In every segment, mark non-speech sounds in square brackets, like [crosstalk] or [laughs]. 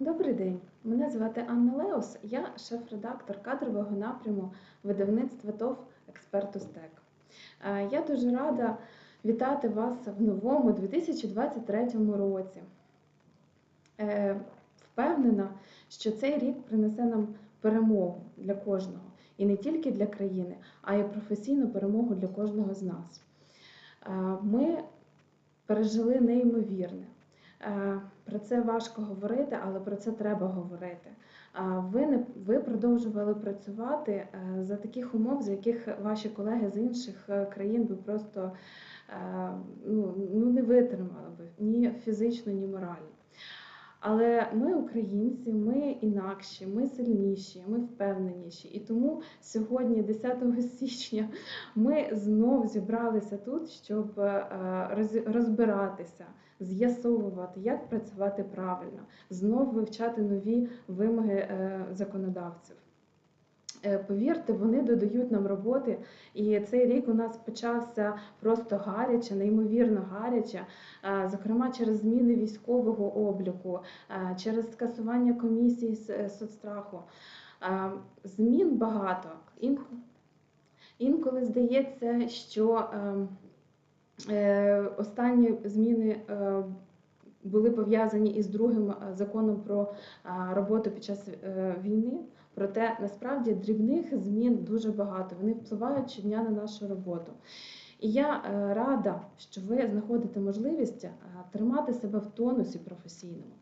Добрий день, мене звати Анна Леос, я шеф-редактор кадрового напряму видавництва ТОВ «Експертустек». Е, Я дуже рада вітати вас в новому 2023 році. Е, Впевнена, що цей рік принесе нам перемогу для кожного, і не тільки для країни, а й професійну перемогу для кожного з нас. Е, Ми пережили неймовірне. Про це важко говорити, але про це треба говорити. А Ви не ви продовжували працювати е, за таких умов, за яких ваші колеги з інших е, країн би просто е, ну, ну не витримали би ні фізично, ні морально. Але ми, українці, ми інакші, ми сильніші, ми впевненіші. І тому сьогодні, 10 [laughs] січня, ми знов зібралися тут, щоб е, розбиратися, з'ясовувати, як працювати правильно, знов вивчати нові вимоги е, законодавців. Е, Повірте, вони додають нам роботи, і цей рік у нас почався просто гаряче, неймовірно гаряче, зокрема через зміни військового обліку, через скасування комісії з е, соцстраху. Змін багато. Інколи здається, що е, останні зміни були пов'язані із другим законом про роботу під час війни. Проте насправді дрібних змін дуже багато. Вони впливають щодня на нашу роботу. І я е, рада, що ви знаходите можливість е, тримати себе в тонусі професійному.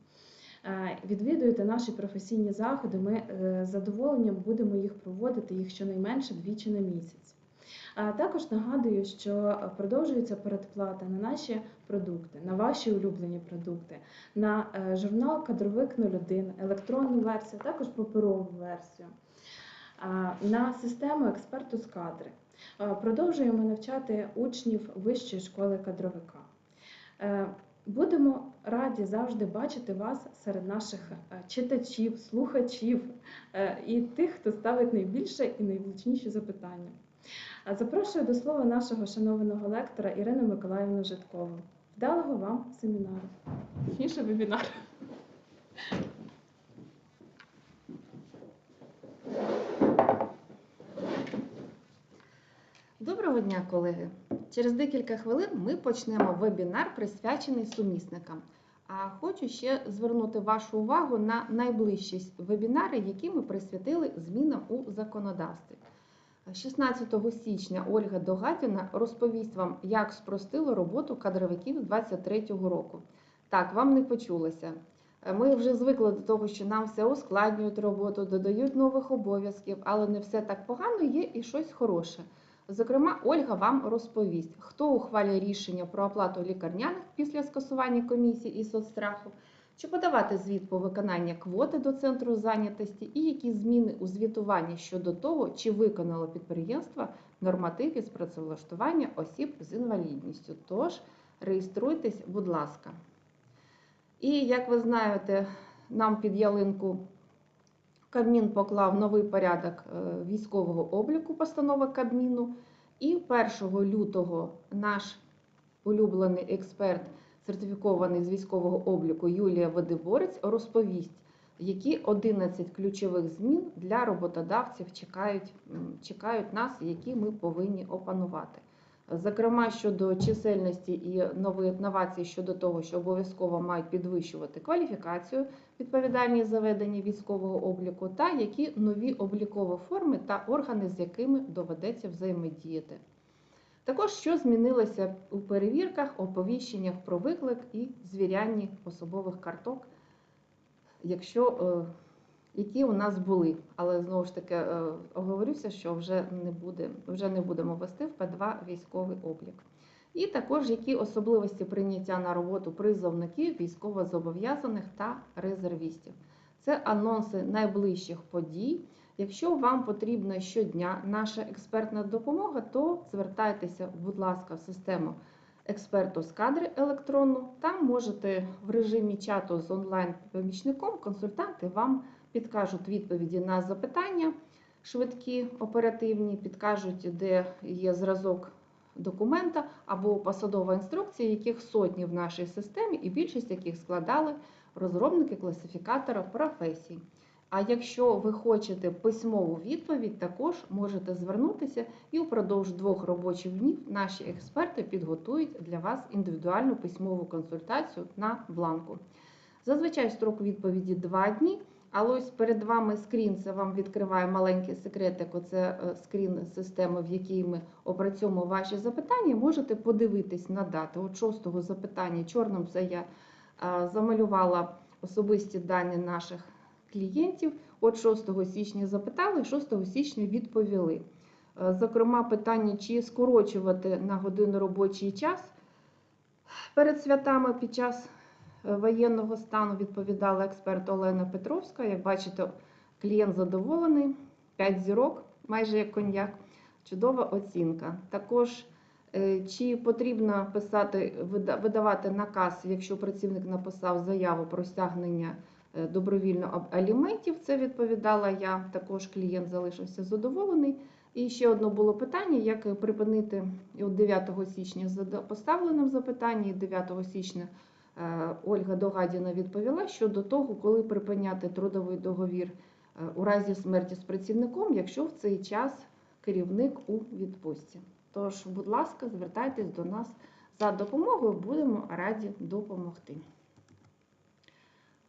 Е, Відвідуєте наші професійні заходи. Ми з задоволенням будемо їх проводити їх щонайменше двічі на місяць. Також нагадую, що продовжується передплата на наші продукти, на ваші улюблені продукти, на е, журнал Кадровик 01, електронну версію, також паперову версію, на систему експерту з кадри. Продовжуємо навчати учнів Вищої школи кадровика. Е, Будемо раді завжди бачити вас серед наших е, читачів, слухачів і тих, хто ставить найбільше і найвлучніші запитання. Запрошую до слова нашого шанованого лектора Ірину Миколаївну Житкову. Вдалого вам семінару. Точніше, вебінару. Доброго дня, колеги! Через декілька хвилин ми почнемо вебінар, присвячений сумісникам. А хочу ще звернути вашу увагу на найближчі вебінари, які ми присвятили змінам у законодавстві. 16 січня Ольга Догатіна розповість вам, як спростило роботу кадровиків з 2023 року. Так, вам не почулося. Ми вже звикли до того, що нам все ускладнюють роботу, додають нових обов'язків, але не все так погано, є і щось хороше. Зокрема, Ольга вам розповість, хто ухвалює рішення про оплату лікарняних після скасування комісії і соцстраху, чи подавати звіт по виконанню квоти до центру зайнятості, і які зміни у звітуванні щодо того, чи виконало підприємство нормативи з працевлаштування осіб з інвалідністю. Тож реєструйтесь, будь ласка. І як ви знаєте, нам під ялинку Кабмін поклав новий порядок е, військового обліку постанови Кабміну. І 1 лютого наш улюблений експерт, сертифікований з військового обліку Юлія Водиборець, розповість, які 11 ключових змін для роботодавців чекають, чекають нас, які ми повинні опанувати. Зокрема, щодо чисельності і нових новацій щодо того, що обов'язково мають підвищувати кваліфікацію, відповідальність за ведення військового обліку, та які нові облікові форми та органи, з якими доведеться взаємодіяти. Також що змінилося у перевірках, оповіщеннях про виклик і звірянні особових карток, якщо е, які у нас були. Але знову ж таки е, оговорюся, що вже не буде, вже не будемо вести в П2 військовий облік. І також які особливості прийняття на роботу призовників, військовозобов'язаних та резервістів. Це анонси найближчих подій. Якщо вам потрібна щодня наша експертна допомога, то звертайтеся, будь ласка, в систему експерту з кадри електронну. Там можете в режимі чату з онлайн-помічником консультанти вам підкажуть відповіді на запитання швидкі, оперативні, підкажуть, де є зразок документа або посадова інструкція, яких сотні в нашій системі, і більшість яких складали розробники класифікатора професій. А якщо ви хочете письмову відповідь, також можете звернутися і упродовж двох робочих днів наші експерти підготують для вас індивідуальну письмову консультацію на бланку. Зазвичай строк відповіді 2 дні, але ось перед вами скрін, це вам відкриває маленький секретик, оце е, скрін системи, в якій ми опрацьовуємо ваші запитання. Можете подивитись на дати. От шостого запитання чорним це я е, замалювала особисті дані наших клієнтів. От 6 січня запитали, 6 січня відповіли. Е, Зокрема, питання, чи скорочувати на годину робочий час перед святами під час е, воєнного стану відповідала експерт Олена Петровська. Як бачите, клієнт задоволений, 5 зірок, майже як коньяк. Чудова оцінка. Також е, чи потрібно писати, видавати наказ, якщо працівник написав заяву про стягнення добровільно аліментів, це відповідала я. Також клієнт залишився задоволений. І ще одне було питання, як припинити от 9 січня зада- поставленим запитання, і 9 січня е, Ольга Догадіна відповіла щодо того, коли припиняти трудовий договір е, у разі смерті з працівником, якщо в цей час керівник у відпустці. Тож, будь ласка, звертайтесь до нас за допомогою, будемо раді допомогти.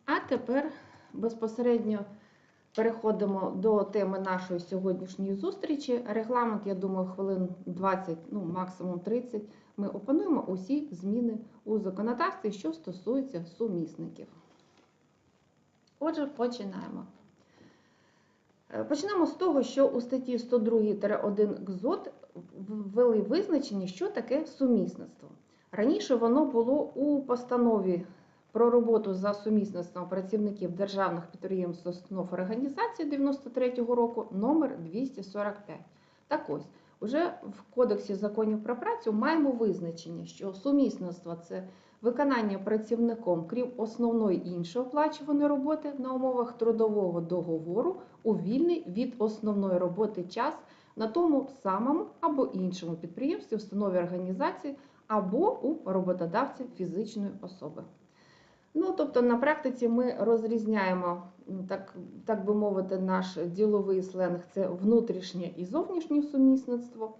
А тепер безпосередньо переходимо до теми нашої сьогоднішньої зустрічі. Регламент, я думаю, хвилин 20, ну максимум 30. Ми опануємо усі зміни у законодавстві, що стосуються сумісників. Отже, починаємо. Е, Почнемо з того, що у статті 102-1 КЗОТ ввели визначення, що таке сумісництво. Раніше воно було у постанові про роботу за сумісництвом працівників державних підприємств, установ організацій 93-го року номер 245. Так ось, уже в Кодексі законів про працю маємо визначення, що сумісництво це виконання працівником, крім основної іншої оплачуваної роботи на умовах трудового договору у вільний від основної роботи час на тому самому або іншому підприємстві, установі організації або у роботодавця фізичної особи. Ну, тобто на практиці ми розрізняємо, так, так би мовити, наш діловий сленг це внутрішнє і зовнішнє сумісництво.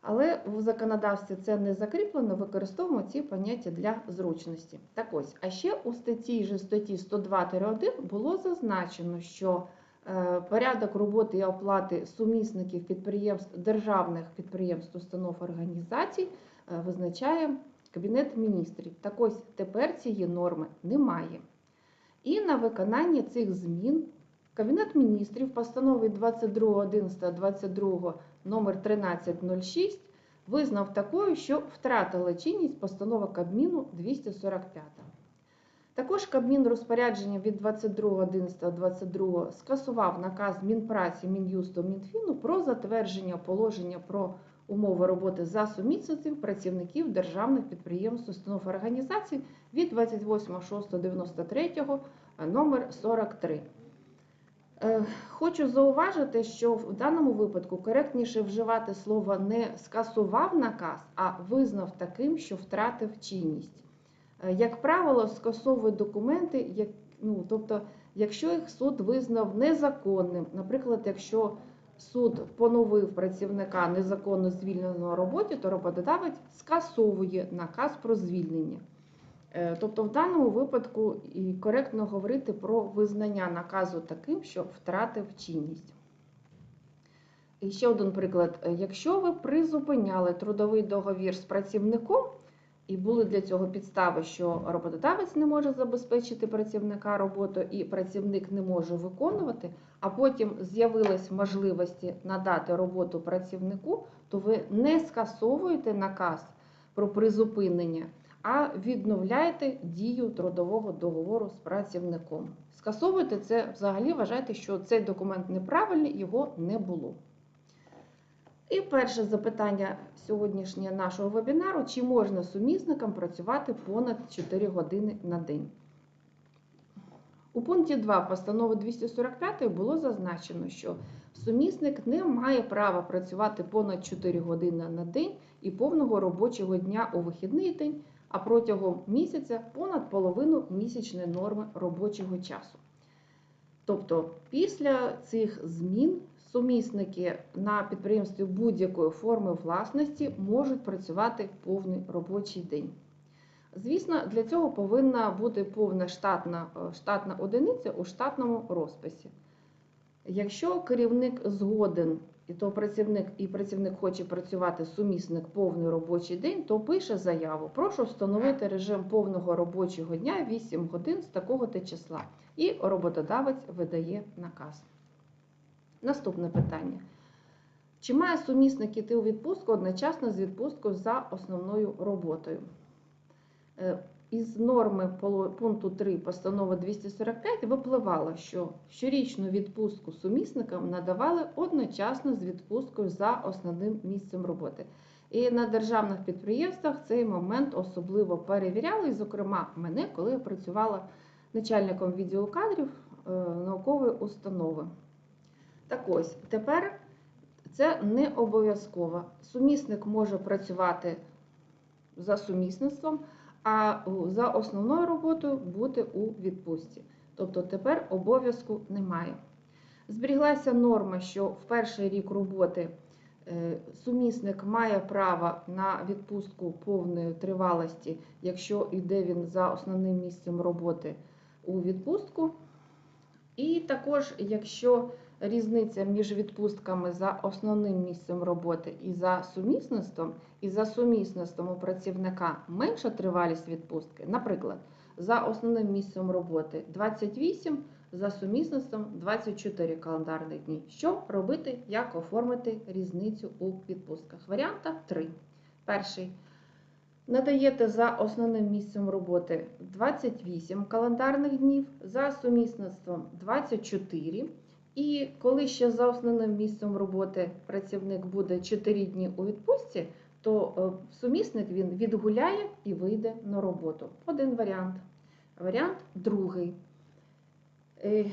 Але в законодавстві це не закріплено, використовуємо ці поняття для зручності. Так ось, а ще у статті же статті 102-1 було зазначено, що е, порядок роботи і оплати сумісників підприємств, державних підприємств, установ організацій е, визначає Кабінет міністрів. Так ось тепер цієї норми немає. І на виконання цих змін Кабінет міністрів постанови 22.11.22 номер 1306 визнав такою, що втратила чинність постанова Кабміну 245. Також Кабмін розпорядження від 22.11.22 скасував наказ Мінпраці, Мін'юсту, Мінфіну про затвердження положення про умови роботи за сумісництвом працівників державних підприємств, установ організацій від 28.06.93 номер 43. Е, Хочу зауважити, що в даному випадку коректніше вживати слово не скасував наказ, а визнав таким, що втратив чинність. Е, Як правило, скасовують документи, як, ну, тобто, якщо їх суд визнав незаконним, наприклад, якщо суд поновив працівника незаконно звільненого роботі, то роботодавець скасовує наказ про звільнення. Е, Тобто в даному випадку і коректно говорити про визнання наказу таким, що втратив чинність. І ще один приклад. Е, Якщо ви призупиняли трудовий договір з працівником, і були для цього підстави, що роботодавець не може забезпечити працівника роботу і працівник не може виконувати, а потім з'явилась можливості надати роботу працівнику, то ви не скасовуєте наказ про призупинення, а відновляєте дію трудового договору з працівником. Скасовуєте це взагалі вважайте, що цей документ неправильний, його не було. І перше запитання сьогоднішнє нашого вебінару: чи можна сумісникам працювати понад 4 години на день? У пункті 2 постанови 245 було зазначено, що сумісник не має права працювати понад 4 години на день і повного робочого дня у вихідний день а протягом місяця понад половину місячної норми робочого часу. Тобто після цих змін сумісники на підприємстві будь-якої форми власності можуть працювати повний робочий день. Звісно, для цього повинна бути повна штатна, е, штатна одиниця у штатному розписі. Якщо керівник згоден, і то працівник і працівник хоче працювати сумісник повний робочий день, то пише заяву. Прошу встановити режим повного робочого дня 8 годин з такого то числа. І роботодавець видає наказ. Наступне питання. Чи має сумісник іти у відпустку одночасно з відпусткою за основною роботою? Е, Із норми пункту 3 постанови 245 випливало, що щорічну відпустку сумісникам надавали одночасно з відпусткою за основним місцем роботи. І на державних підприємствах цей момент особливо перевіряли, і, зокрема, мене, коли я працювала начальником відділу кадрів е, наукової установи. Так ось, тепер це не обов'язково. Сумісник може працювати за сумісництвом, а за основною роботою бути у відпустці. Тобто тепер обов'язку немає. Зберіглася норма, що в перший рік роботи е, сумісник має право на відпустку повної тривалості, якщо йде він за основним місцем роботи у відпустку. І також, якщо різниця між відпустками за основним місцем роботи і за сумісництвом, і за сумісництвом у працівника менша тривалість відпустки, наприклад, за основним місцем роботи 28, за сумісництвом 24 календарних дні. Що робити, як оформити різницю у відпустках? Варіанта 3. Перший. Надаєте за основним місцем роботи 28 календарних днів, за сумісництвом 24. І коли ще за основним місцем роботи працівник буде 4 дні у відпустці, то е, сумісник він відгуляє і вийде на роботу. Один варіант. Варіант другий. Е,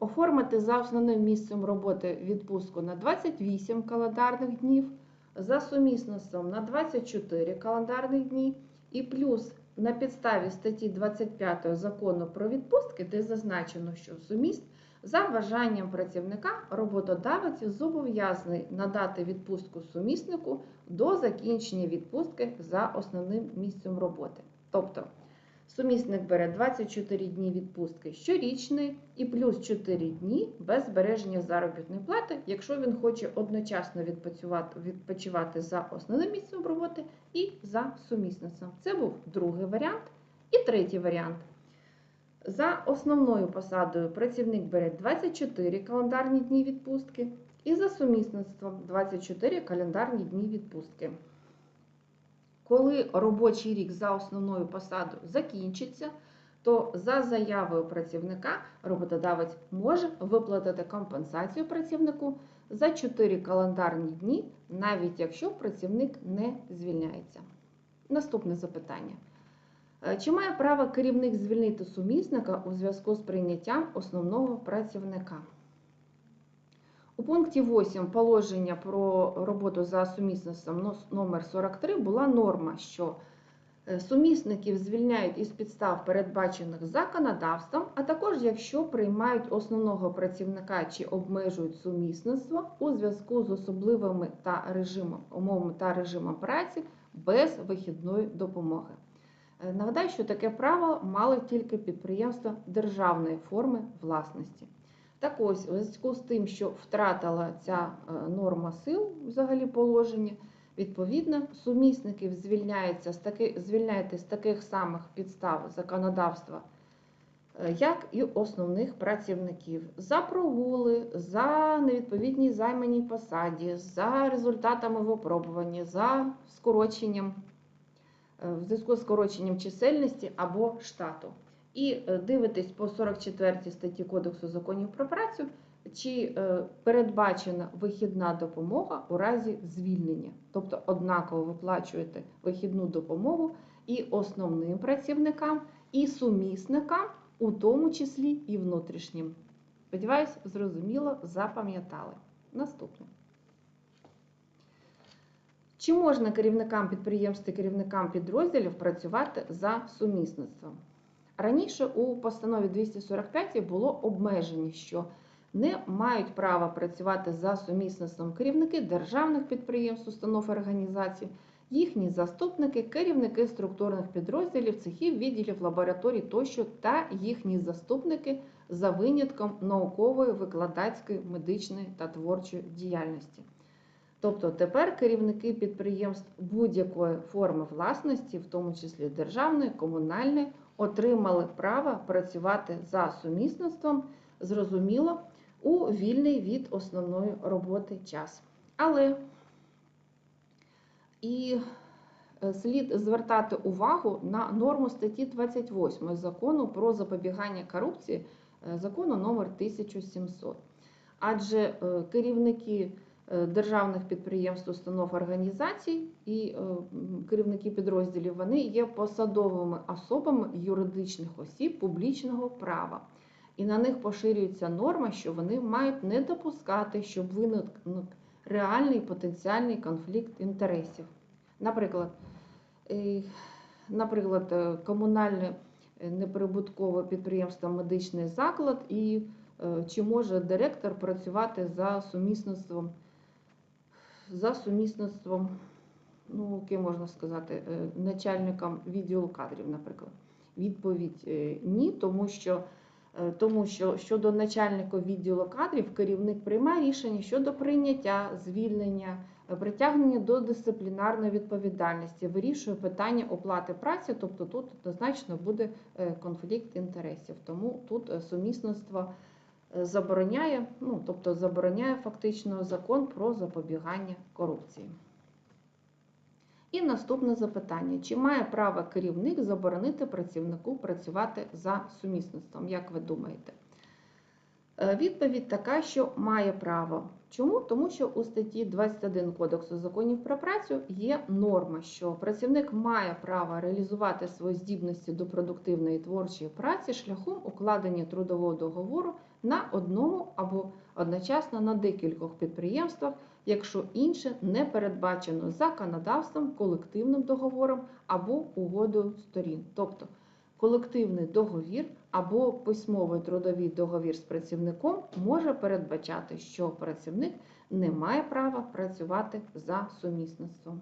Оформити за основним місцем роботи відпустку на 28 календарних днів, за сумісництвом на 24 календарних дні, і плюс на підставі статті 25 закону про відпустки, де зазначено, що суміст за бажанням працівника роботодавець зобов'язаний надати відпустку суміснику до закінчення відпустки за основним місцем роботи. Тобто сумісник бере 24 дні відпустки щорічної і плюс 4 дні без збереження заробітної плати, якщо він хоче одночасно відпочивати, за основним місцем роботи і за сумісництвом. Це був другий варіант. І третій варіант. За основною посадою працівник бере 24 календарні дні відпустки і за сумісництвом 24 календарні дні відпустки. Коли робочий рік за основною посадою закінчиться, то за заявою працівника роботодавець може виплатити компенсацію працівнику за 4 календарні дні, навіть якщо працівник не звільняється. Наступне запитання. Е, Чи має право керівник звільнити сумісника у зв'язку з прийняттям основного працівника? У пункті 8 положення про роботу за сумісництвом номер 43 була норма, що е, сумісників звільняють із підстав, передбачених законодавством, а також якщо приймають основного працівника чи обмежують сумісництво у зв'язку з особливими та режимом, умовами та режимом праці без вихідної допомоги. Е, Нагадаю, що таке право мали тільки підприємства державної форми власності. Так ось, у зв'язку з тим, що втратила ця е, норма сил взагалі положення, відповідно, сумісників звільняється з таки, звільняєте з таких самих підстав законодавства, е, як і основних працівників за прогули, за невідповідність займаній посаді, за результатами випробування, за скороченням в зв'язку з скороченням чисельності або штату. І е, дивитесь по 44 статті Кодексу законів про працю, чи е, передбачена вихідна допомога у разі звільнення. Тобто однаково виплачуєте вихідну допомогу і основним працівникам, і сумісникам, у тому числі і внутрішнім. Сподіваюсь, зрозуміло, запам'ятали. Наступне. Чи можна керівникам підприємств і керівникам підрозділів працювати за сумісництвом? Раніше у постанові 245 було обмеження, що не мають права працювати за сумісництвом керівники державних підприємств, установ організацій, їхні заступники, керівники структурних підрозділів, цехів, відділів, лабораторій тощо та їхні заступники за винятком наукової, викладацької, медичної та творчої діяльності. Тобто тепер керівники підприємств будь-якої форми власності, в тому числі державної, комунальної, отримали право працювати за сумісництвом, зрозуміло, у вільний від основної роботи час. Але і е, слід звертати увагу на норму статті 28 закону про запобігання корупції, е, закону номер 1700. Адже е, керівники державних підприємств, установ організацій і е, керівники підрозділів вони є посадовими особами юридичних осіб публічного права. І на них поширюється норма, що вони мають не допускати, щоб виник реальний потенціальний конфлікт інтересів. Наприклад, е, наприклад, е, комунальне е, неприбуткове підприємство медичний заклад, і е, чи може директор працювати за сумісництвом, за сумісництвом, ну, ким можна сказати, е, начальником відділу кадрів, наприклад. Відповідь е, ні, тому що Е, тому що щодо начальника відділу кадрів керівник приймає рішення щодо прийняття, звільнення, притягнення до дисциплінарної відповідальності, вирішує питання оплати праці, тобто тут однозначно буде конфлікт інтересів. Тому тут сумісництво забороняє, ну тобто забороняє фактично закон про запобігання корупції. І наступне запитання: чи має право керівник заборонити працівнику працювати за сумісництвом? Як ви думаєте? Е, Відповідь така, що має право. Чому? Тому що у статті 21 Кодексу законів про працю є норма, що працівник має право реалізувати свої здібності до продуктивної творчої праці шляхом укладення трудового договору на одному або одночасно на декількох підприємствах, якщо інше не передбачено законодавством, колективним договором або угодою сторін. Тобто колективний договір або письмовий трудовий договір з працівником може передбачати, що працівник не має права працювати за сумісництвом.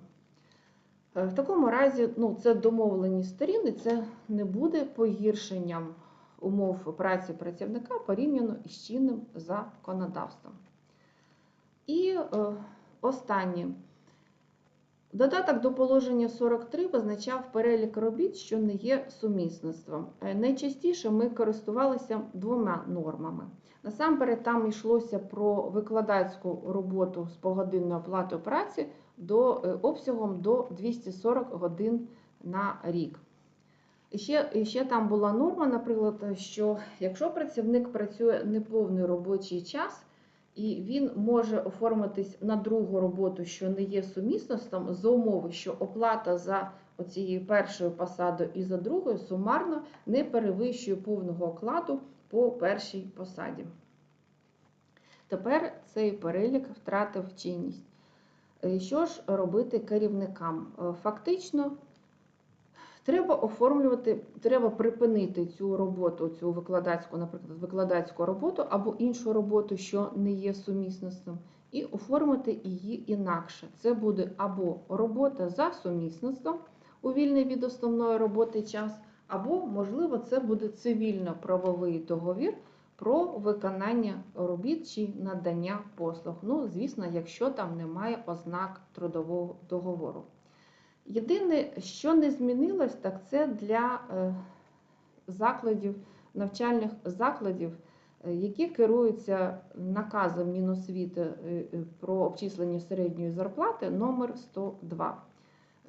Е, В такому разі, ну, це домовлені сторін, і це не буде погіршенням умов праці працівника порівняно із чинним законодавством. І е, останнє. Додаток до положення 43 визначав перелік робіт, що не є сумісництвом. Е, Найчастіше ми користувалися двома нормами. Насамперед, там йшлося про викладацьку роботу з погодинною оплатою праці до е, обсягом до 240 годин на рік. Ще, ще там була норма, наприклад, що якщо працівник працює неповний робочий час, і він може оформитись на другу роботу, що не є сумісностом, за умови, що оплата за оцією першою посадою і за другою сумарно не перевищує повного окладу по першій посаді. Тепер цей перелік втратив чинність. Е, Що ж робити керівникам? Е, Фактично, треба оформлювати, треба припинити цю роботу, цю викладацьку, наприклад, викладацьку роботу або іншу роботу, що не є сумісництвом, і оформити її інакше. Це буде або робота за сумісництвом у вільний від основної роботи час, або, можливо, це буде цивільно-правовий договір про виконання робіт чи надання послуг. Ну, звісно, якщо там немає ознак трудового договору. Єдине, що не змінилось, так це для е, закладів, навчальних закладів, е, які керуються наказом Міносвіти е, про обчислення середньої зарплати номер 102.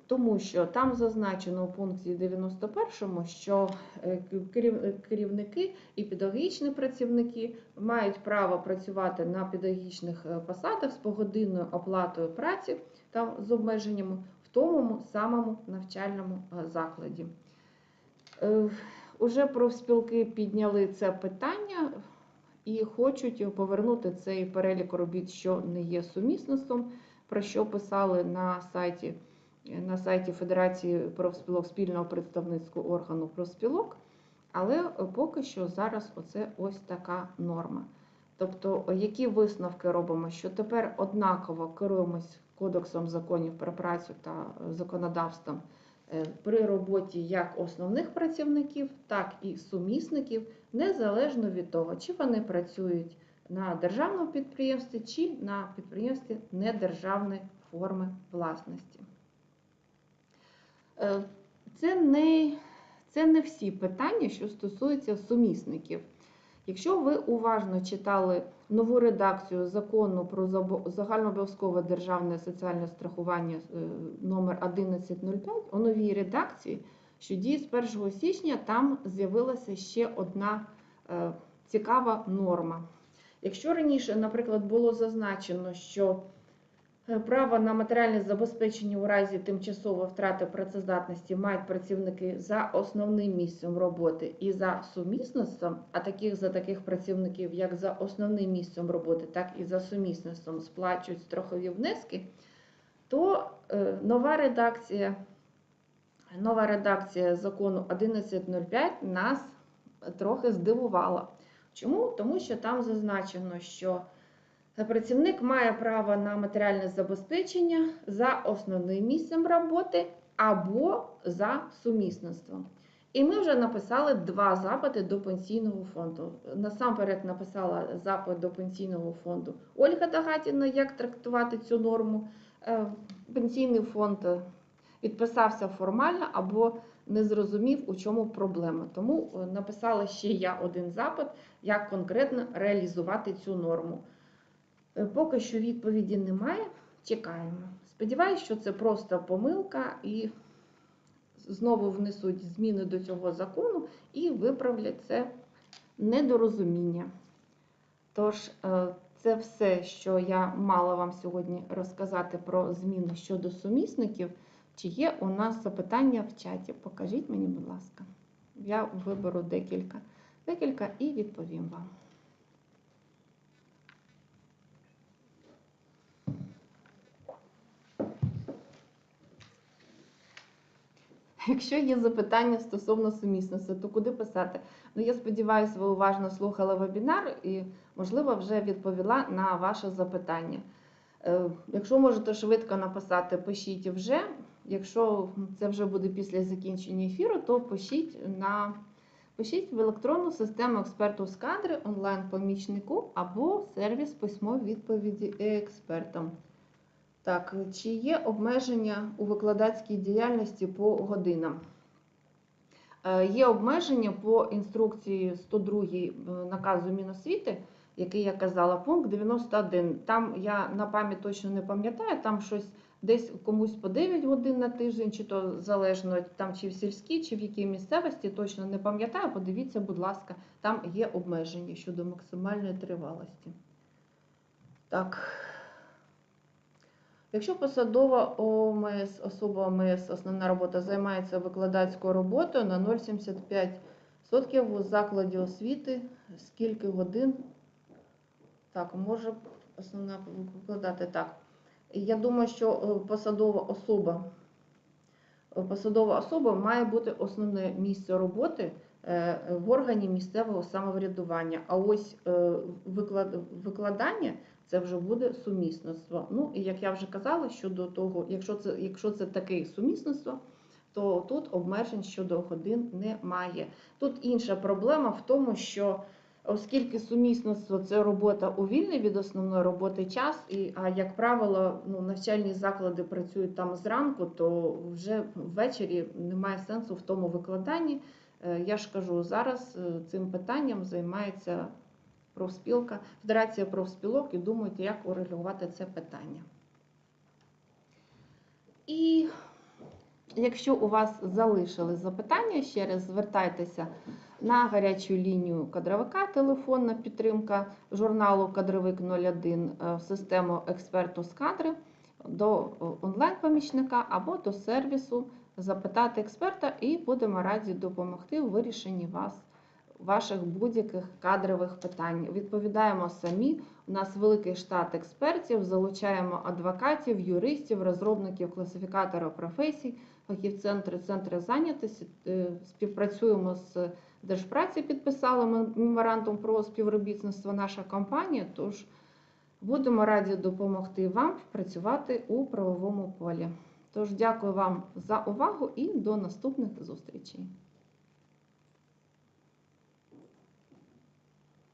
Тому що там зазначено у пункті 91, що керівники і педагогічні працівники мають право працювати на педагогічних посадах з погодинною оплатою праці та з обмеженнями тому самому навчальному е, закладі. Е, Уже профспілки підняли це питання і хочуть повернути цей перелік робіт, що не є сумісництвом, про що писали на сайті, на сайті Федерації профспілок спільного представницького органу профспілок. Але поки що зараз оце ось така норма. Тобто, які висновки робимо? Що тепер однаково керуємось кодексом законів про працю та законодавством е, при роботі як основних працівників, так і сумісників, незалежно від того, чи вони працюють на державному підприємстві, чи на підприємстві недержавної форми власності. Е, Це не, це не всі питання, що стосуються сумісників. Якщо ви уважно читали нову редакцію закону про загальнообов'язкове державне соціальне страхування е, номер 1105, у новій редакції, що діє з 1 січня, там з'явилася ще одна е, цікава норма. Якщо раніше, наприклад, було зазначено, що право на матеріальне забезпечення у разі тимчасової втрати працездатності мають працівники за основним місцем роботи і за сумісництвом, а таких за таких працівників, як за основним місцем роботи, так і за сумісництвом сплачують страхові внески, то е, нова редакція, нова редакція закону 1105 нас трохи здивувала. Чому? Тому що там зазначено, що працівник має право на матеріальне забезпечення за основним місцем роботи або за сумісництвом. І ми вже написали два запити до пенсійного фонду. Насамперед написала запит до пенсійного фонду Ольга Дагатіна, як трактувати цю норму. Е, Пенсійний фонд відписався формально або не зрозумів, у чому проблема. Тому е, написала ще я один запит, як конкретно реалізувати цю норму. Е, Поки що відповіді немає, чекаємо. Сподіваюсь, що це просто помилка і знову внесуть зміни до цього закону і виправлять це недорозуміння. Тож, е, це все, що я мала вам сьогодні розказати про зміни щодо сумісників. Чи є у нас запитання в чаті? Покажіть мені, будь ласка. Я виберу декілька, декілька і відповім вам. Якщо є запитання стосовно сумісності, то куди писати? Ну, я сподіваюся, ви уважно слухали вебінар і, можливо, вже відповіла на ваше запитання. Е, Якщо можете швидко написати, пишіть вже. Якщо це вже буде після закінчення ефіру, то пишіть на пишіть в електронну систему експерту з кадри онлайн-помічнику або сервіс письмо відповіді експертам. Так, чи є обмеження у викладацькій діяльності по годинам? Е, Є обмеження по інструкції 102 е, наказу Міносвіти, який я казала, пункт 91. Там я на пам'ять точно не пам'ятаю, там щось десь комусь по 9 годин на тиждень, чи то залежно там чи в сільській, чи в якій місцевості, точно не пам'ятаю. Подивіться, будь ласка, там є обмеження щодо максимальної тривалості. Так. Якщо посадова ОМС, особа ОМС, основна робота займається викладацькою роботою на 0,75% у закладі освіти, скільки годин так, може основна викладати так. Я думаю, що е, посадова особа, е, посадова особа має бути основне місце роботи е, в органі місцевого самоврядування. А ось виклад- викладання це вже буде сумісництво. Ну і як я вже казала, щодо того, якщо це, якщо це таке сумісництво, то тут обмежень щодо годин немає. Тут інша проблема в тому, що оскільки сумісництво це робота у вільний від основної роботи час, і а як правило, ну навчальні заклади працюють там зранку, то вже ввечері немає сенсу в тому викладанні. Е, Я ж кажу, зараз е, цим питанням займається профспілка, Федерація профспілок і думають, як урегулювати це питання. І якщо у вас залишили запитання, ще раз звертайтеся на гарячу лінію кадровика, телефонна підтримка журналу Кадровик 01 е, в систему експерту з кадри до онлайн-помічника або до сервісу запитати експерта, і будемо раді допомогти у вирішенні вас ваших будь-яких кадрових питань. Відповідаємо самі. У нас великий штат експертів, залучаємо адвокатів, юристів, розробників класифікатора професій, фахівцентри, центри зайнятості. Е, Співпрацюємо з Держпраці, підписали меморандум про співробітництво наша компанія. Тож будемо раді допомогти вам працювати у правовому полі. Тож дякую вам за увагу і до наступних зустрічей.